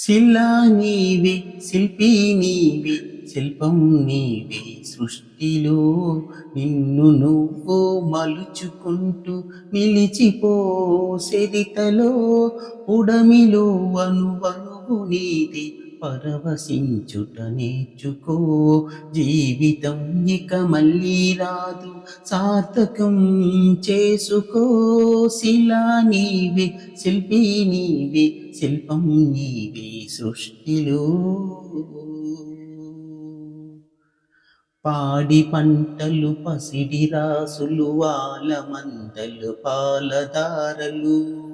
శిలా నీవే శిల్పి నీవే శిల్పం నీవే సృష్టిలో. నిన్ను నువ్వు మలుచుకుంటూ నిలిచిపో సెరితలో ఉడమిలో అనువనువు నీది పరవశించుట నేర్చుకో. జీవితం ఇక మళ్ళీ రాదు సార్థకం చేసుకో. శిలా నీవే శిల్పి నీవే శిల్పం నీవే సృష్టిలో. పాడి పంటలు పసిడి రాసులు మందలు పాలదారలు.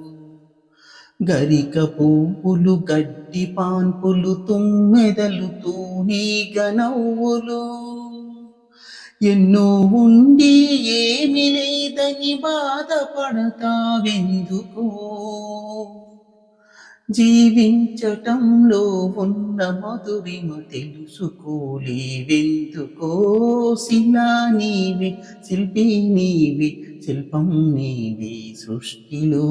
గరిక పువ్వులు గడ్డి పాన్పులు తుమ్మెదలు తూనీగ నవ్వులు. ఎన్నో ఉండి ఏమి లేదని బాధపడతావెందుకు. జీవించటంలో ఉన్న మధురిమ తెలుసుకోలేవెందుకో. శిలా నీవే శిల్పి నీవే శిల్పం నీవే సృష్టిలో.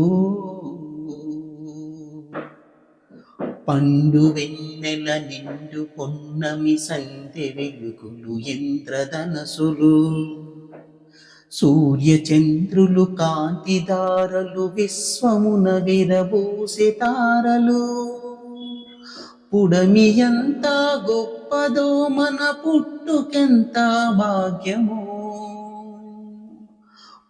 పండు వెన్నెల నిండు పొన్నమి సంధ్య వెలుగులు ఇంద్రధనసులు సూర్యచంద్రులు కాంతిదారలు విశ్వమున విరబూసే తారలు. పుడమి ఎంత గొప్పదో మన పుట్టుకెంత భాగ్యమో.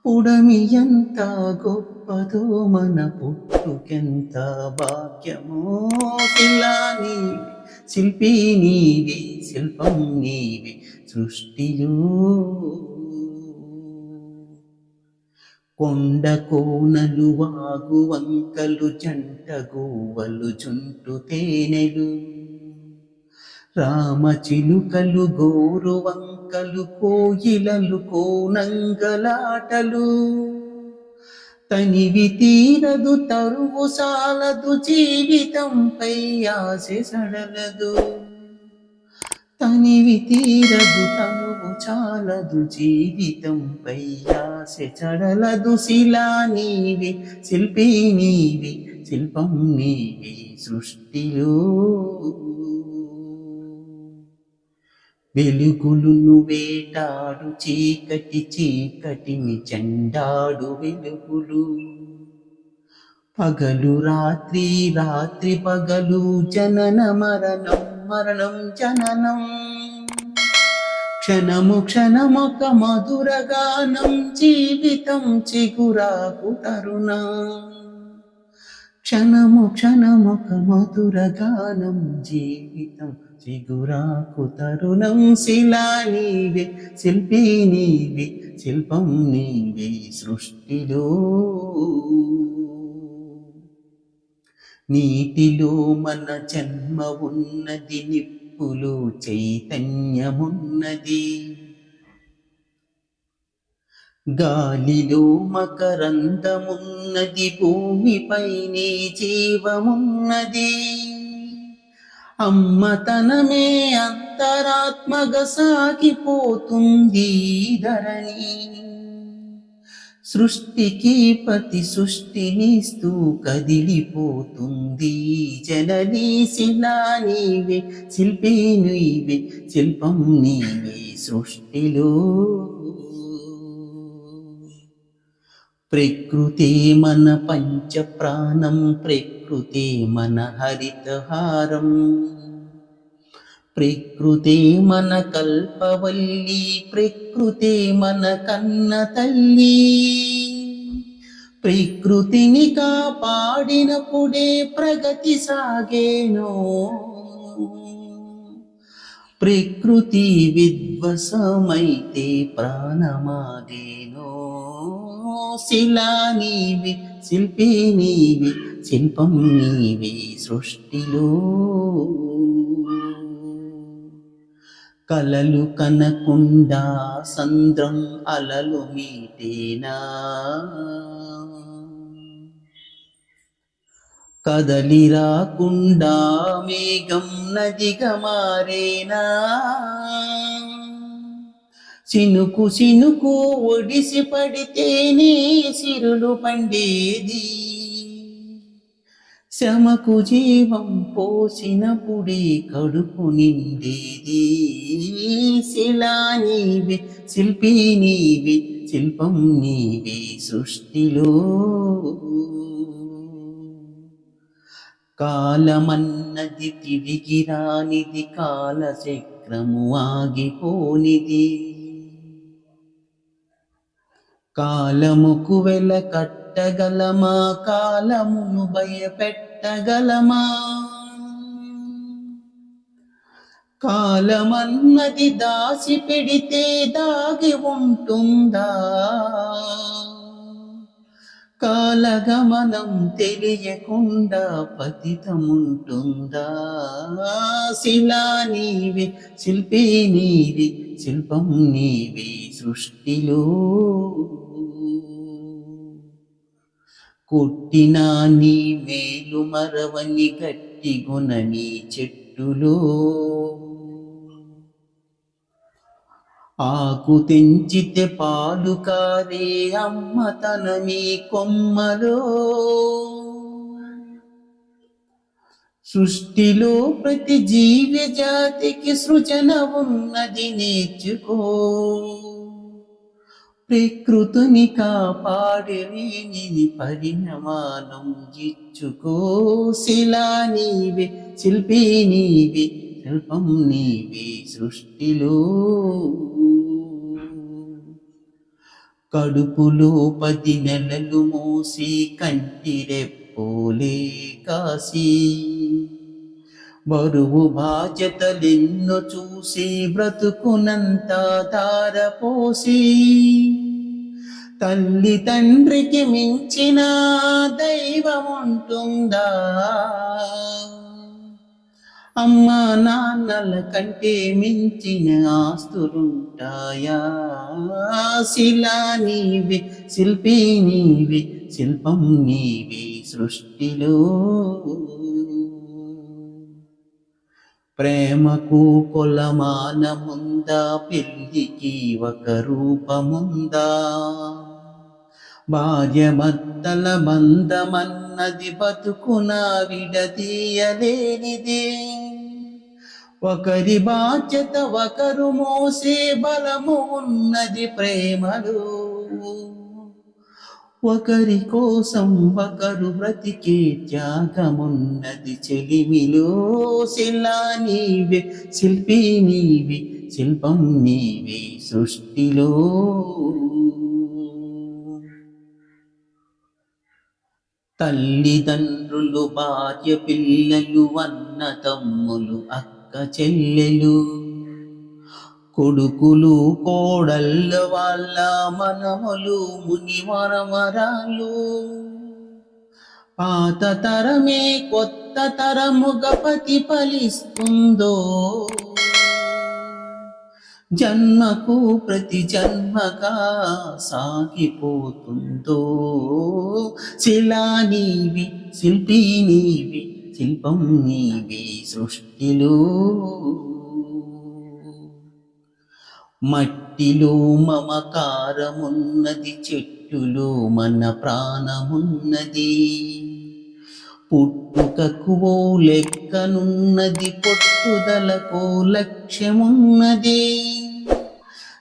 పుడమి ఎంత గొప్పదో మన పుట్టుకెంత భాగ్యమో శిలా నీవే శిల్పి నీవి శిల్పం నీవి సృష్టిలో కొండ కోనలు వాగు వంకలు జంట గోవలు జుంటు తేనెలు. రామచిలుకలు గోరు వంకలు కోయిలలు కోనంగలాటలు. తనివి తీరదు తరువు సాలదు జీవితంపై ఆశ సడలదు. తనివి తీరదు తరువు చాలదు జీవితంపై ఆశ చడలదు శిలా నీవి శిల్పి నీవి శిల్పం నీవి సృష్టిలో. వెలుగులును వేటాడు చీకటి చీకటిని చెండాడు వెలుగులు. పగలు రాత్రి రాత్రి పగలు జనన మరణం మరణం జననం. క్షణము క్షణమొక మధురగానం జీవితం చిగురాకు తరుణ. క్షణము క్షణమొక మధురగానం జీవితం చిగురాకు తరుణం శిలా నీవే శిల్పి నీవే శిల్పం నీవే సృష్టిలో. నీటిలో మన జన్మ ఉన్నది నిప్పులు చైతన్యమున్నది. గాలిలో మకరందమున్నది భూమిపైనే జీవమున్నది. అమ్మతనమే అంతరాత్మగ సాగిపోతుంది ధరణి. సృష్టికి ప్రతి సృష్టినిస్తూ కదిలిపోతుంది జనని శిలా నీవే శిల్పి నీవే శిల్పం నీవే సృష్టిలో. ప్రకృతి మన పంచ ప్రాణం ప్రకృతి మన హరితహారం. ప్రకృతే మన కల్పవల్లి ప్రకృతే మన కన్న తల్లి. ప్రకృతిని కాపాడినప్పుడే ప్రగతి సాగేనో. ప్రకృతి విద్వసమైతే ప్రాణమాగేనో. శిలా నీవి శిల్పి నీవే శిల్పం నీవే సృష్టిలో. కలలు కనకుండా సంద్రం అలలు మీటేనా. కదలి రాకుండా మేఘం నదిగా మారేనా సినుకు సినుకు ఒడిసి పడితేనే సిరులు పండేది. శ్రమకు జీవం పోసినప్పుడే కడుపు నిండేది. శిలా నీవే శిల్పి నీవే శిల్పం నీవే సృష్టిలో. కాలమన్నది తిరిగి రానిది కాలచక్రము ఆగిపోనిది. కాలముకు వెల కట్టగలమా? కాలమును భయపెట్టగలమా? కాలమన్నది దాసి పెడితే దాగి ఉంటుందా? కాలగమనం తెలియకుండా పతితముంటుందా? శిలా నీవే శిల్పి నీవే శిల్పం నీవే సృష్టిలో. కొట్టినా నీ మేలు మరవని గట్టి గుణని చెట్టులో. ఆకు తెంచితే పాలు కారే అమ్మ తన మీ కొమ్మలో. సృష్టిలో ప్రతి జీవ జాతికి సృజన ఉన్నది నేర్చుకో. ప్రకృతిని కాపాడేని పరిణమానం ఇచ్చుకో. శిలా నీవే శిల్పి నీవే శిల్పం నీవే సృష్టిలో. కడుపులో పది నెలలు మోసి కంటిరెప్పోలే కాసి బరువు బాధ్యతలెన్నో చూసి బ్రతుకునంత తారపోసి తల్లి తండ్రికి మించిన దైవముంటుందా? అమ్మ నాన్నల కంటే మించిన ఆస్తులుంటాయా? శిలా నీవే శిల్పి నీవే శిల్పం నీవే సృష్టిలో. ప్రేమకు కొలమానముందా పెళ్ళికి ఒక రూపముందా? భార్యభర్తల బంధమన్నది బతుకున విడదీయలేనిదే. ఒకరి బాధ్యత ఒకరు మోసే బలము ఉన్నది ప్రేమలో. ఒకరి కోసం ఒకరు బ్రతికే త్యాగమున్నది చెలిమిలో. శిలా నీవే శిల్పి నీవే శిల్పం నీవే సృష్టిలో. తల్లిదండ్రులు భార్య పిల్లలు అన్న తమ్ములు అక్క చెల్లెలు. కొడుకులు కోడళ్ళ వాళ్ళ మనములు ముని మనమరాలు. పాత తరమే కొత్త తరముగ ప్రతిఫలిస్తుందో. జన్మకు ప్రతి జన్మగా సాగిపోతుందో. శిలా నీవి శిల్పి నీవి శిల్పం నీవి సృష్టిలో. మట్టిలో మమకారమున్నది చెట్టులో మన ప్రాణమున్నది. పుట్టుకకు ఓ లెక్కనున్నది పొట్టుదలకో లక్ష్యమున్నది.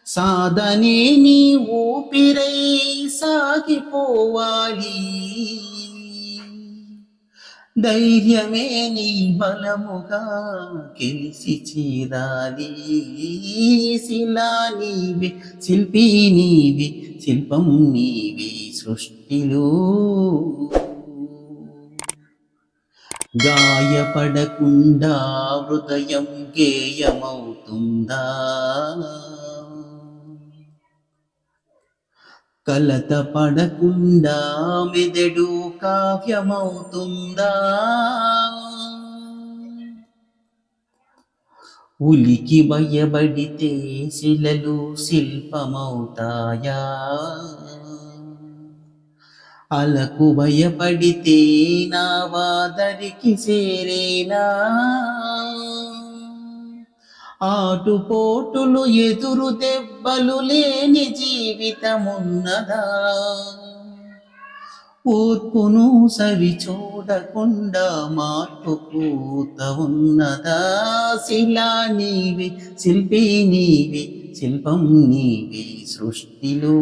సాధనే నీ ఊపిరై సాగిపోవాలి. ధైర్యమే నీ బలముగా గెలిసి చీరాలి. శిలా నీవే శిల్పి నీవే శిల్పం నీవే సృష్టిలో. గాయపడకుండా హృదయం గేయమవుతుందా? కలత పడకుండా మెదడు కావ్యమవుతుందా? ఉలికి భయబడితే శిలలు శిల్పమవుతాయా? అలకు భయపడితే నా వాదరికి చేరేనా? ఆటుపోటులు ఎదురు దెబ్బలు లేని జీవితమున్నదా? ఓర్పును సవి చూడకుండా మార్పు పూత ఉన్నదా? శిలా నీవి శిల్పి నీవి శిల్పం నీవి సృష్టిలో.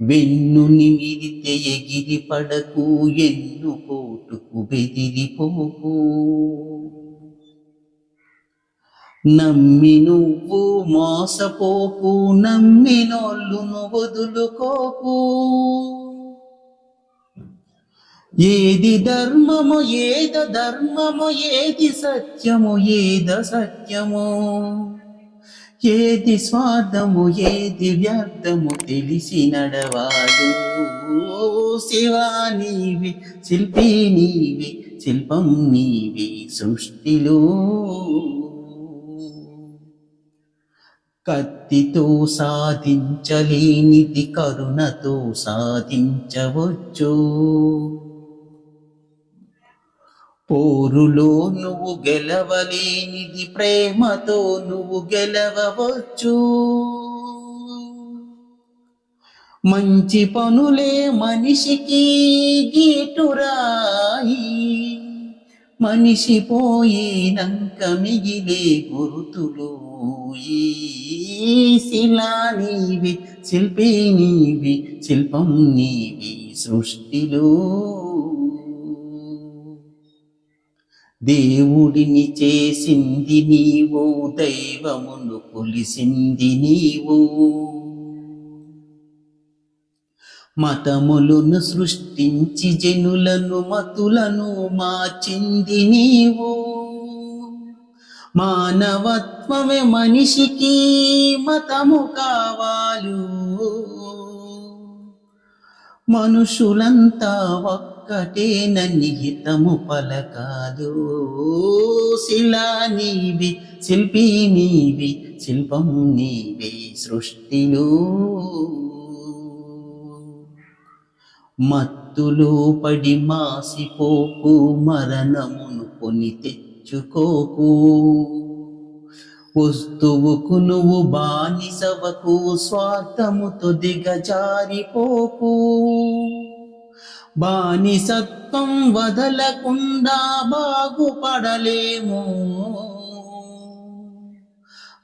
వెన్ను నిమిరితే ఎగిరి పడకు ఎన్ను కోటుకు బెదిరిపోకు. నమ్మి నువ్వు మోసపోకు నమ్మినోళ్ళును వదులుకోకు. ఏది ధర్మము ఏద ధర్మము ఏది సత్యము ఏద సత్యము. ఏది స్వార్థము ఏది వ్యర్థము తెలిసి నడవాడు. శివా నీవి శిల్పి నీవి శిల్పం నీవి సృష్టిలో. కత్తితో సాధించలేనిది కరుణతో సాధించవచ్చు. పోరులో నువ్వు గెలవలేనిది ప్రేమతో నువ్వు గెలవవచ్చు. మంచి పనులే మనిషికి గీటురాయి. మనిషి పోయినంక మిగిలే గురుతులు శిలా నీవి శిల్పి నీవి శిల్పం నీవి సృష్టిలో. దేవుడిని చేసింది నీవు దైవమును కొలిసింది నీవో. మతములను సృష్టించి జనులను మతులను మార్చింది నీవు. మానవత్వమే మనిషికి మతము కావాలు. మనుషులంతా ఒక్కటేనని హితము పలకాదు. శిలా నీవి శిల్పి నీవి శిల్పం నీవి సృష్టిలో. మత్తులో పడి మాసిపోకు మరణమును కొని తెచ్చుకోకు. వస్తువుకు నువ్వు బానిసవకు స్వార్థముతో దిగజారిపోకు. బానిసత్వం వదలకుండా బాగుపడలేము.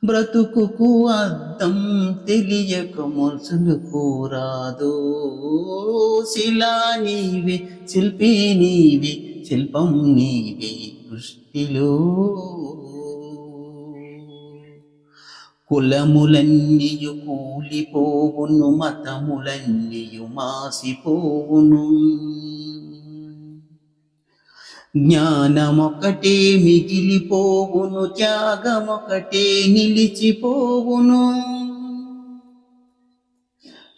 బ్రతుకుకు అర్థం తెలియక మొసలు కూరాదు. శిలా నీవే శిల్పి నీవే శిల్పం నీవే సృష్టిలో. కులములన్నీయు కూలిపోవును మతములన్నీయు మాసిపోవును. జ్ఞానమొకటే మిగిలిపోవును త్యాగమొకటే నిలిచిపోవును.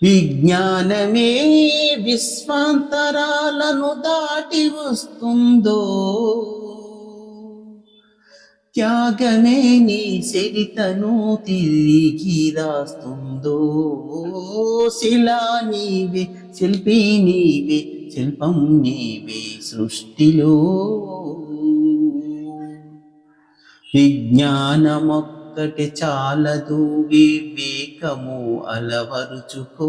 విజ్ఞానమే విశ్వాంతరాలను దాటి వస్తుందో త్యాగమే నీ చరితను తిరిగి రాస్తుందో. శిలా నీవే శిల్పి నీవే శిల్పం నీవే సృష్టిలో. విజ్ఞానమొక్కటి చాలదు వివేకము అలవరుచుకో.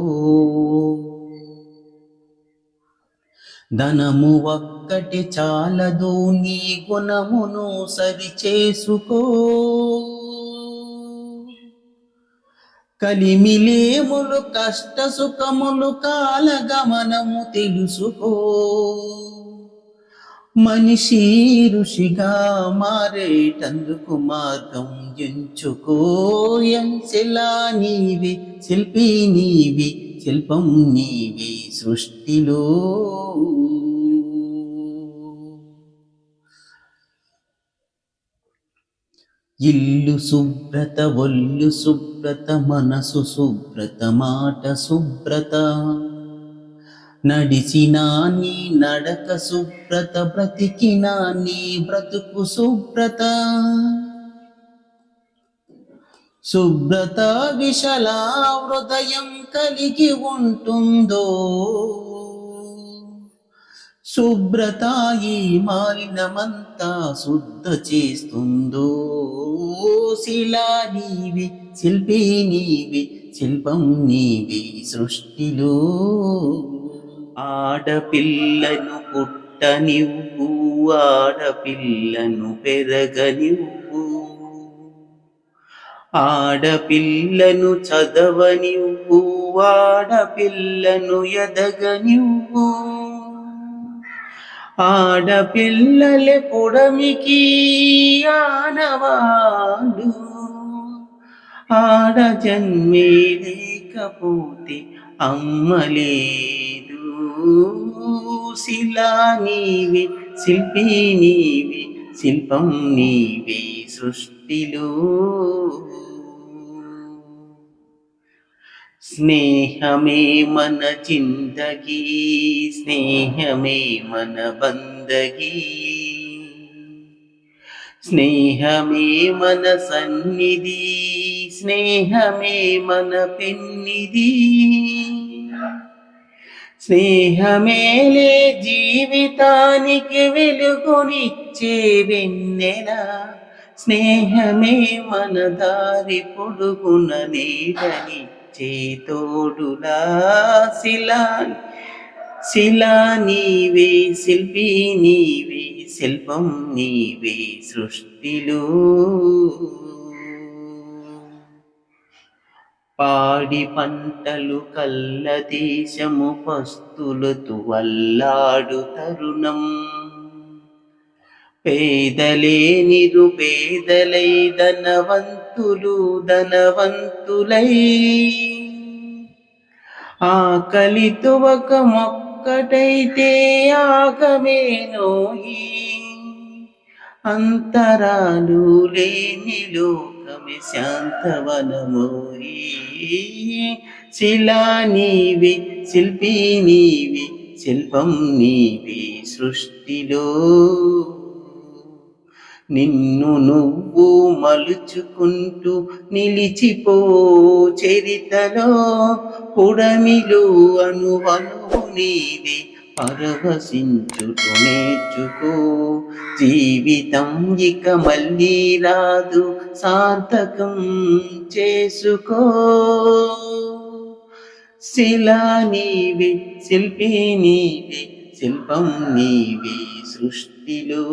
ధనము ఒక్కటి చాలదు నీ గుణమును సరిచేసుకో. కలిమిలేములు కష్ట సుఖములు కాలగమనము తెలుసుకో. మనిషి ఋషిగా మారేటందుకు మార్గం ఎంచుకో. ఎంశిలా నీవి శిల్పి నీవి శిల్పం నీవి సృష్టిలో. ఇల్లు శుభ్రత ఒల్లు శుభ్రత మనసు శుభ్రత మాట శుభ్రత. నడిచినా నీ నడక శుభ్రత బ్రతికినా నీ బ్రతుకు శుభ్రత. శుభ్రత విశలా హృదయం కలిగి ఉంటుందో శుభ్రతాయి మాలినమంతా శుద్ధ చేస్తుందో. శిలా నీవి శిల్పి నీవి శిల్పం నీవే సృష్టిలో. ఆడపిల్లను పుట్టనివ్వు ఆడపిల్లను పెరగనివ్వు ఆడపిల్లను చదవనివ్వు ఆడపిల్లను ఎదగనివ్వు ఆడపిల్లలే పొడమికి ఆనవాడు ఆడ జన్మే లేకపోతే అమ్మలేదు శిలా నీవే శిల్పి నీవే శిల్పం నీవే సృష్టిలో. స్నేహమే మన జిందగీ స్నేహమే మన బందగీ. స్నేహమే మన సన్నిధి స్నేహమే మన పెన్నిధి. స్నేహమేలే జీవితానికి వెలుగునిచ్చే వెన్నెల. స్నేహమే మన దారి పొడుగున నీడనిచ్చే చేతోడులా శిలా. శిలా నీవే శిల్పి నీవే శిల్పం నీవే సృష్టిలో. పాడి పంటలు కల్ల దేశము పస్తులతు వల్లాడు తరుణం. పేదలే నిరుపేదలై ధనవంతులు ధనవంతులై. ఆకలితో ఒక మొక్కటైతే ఆగమేనోయి అంతరాలు లేని లోకమే శాంతవనమోయి. శిలా నీవి శిల్పి నీవి శిల్పం నీవి సృష్టిలో. నిన్ను నువ్వు మలుచుకుంటూ నిలిచిపో చరితలో. పుడమిలు అనువనువు నీదే పరవశించుటు నేర్చుకో. జీవితం ఇక మళ్ళీ రాదు సార్థకం చేసుకో. శిలా నీవే శిల్పి నీవే శిల్పం నీవే సృష్టిలో.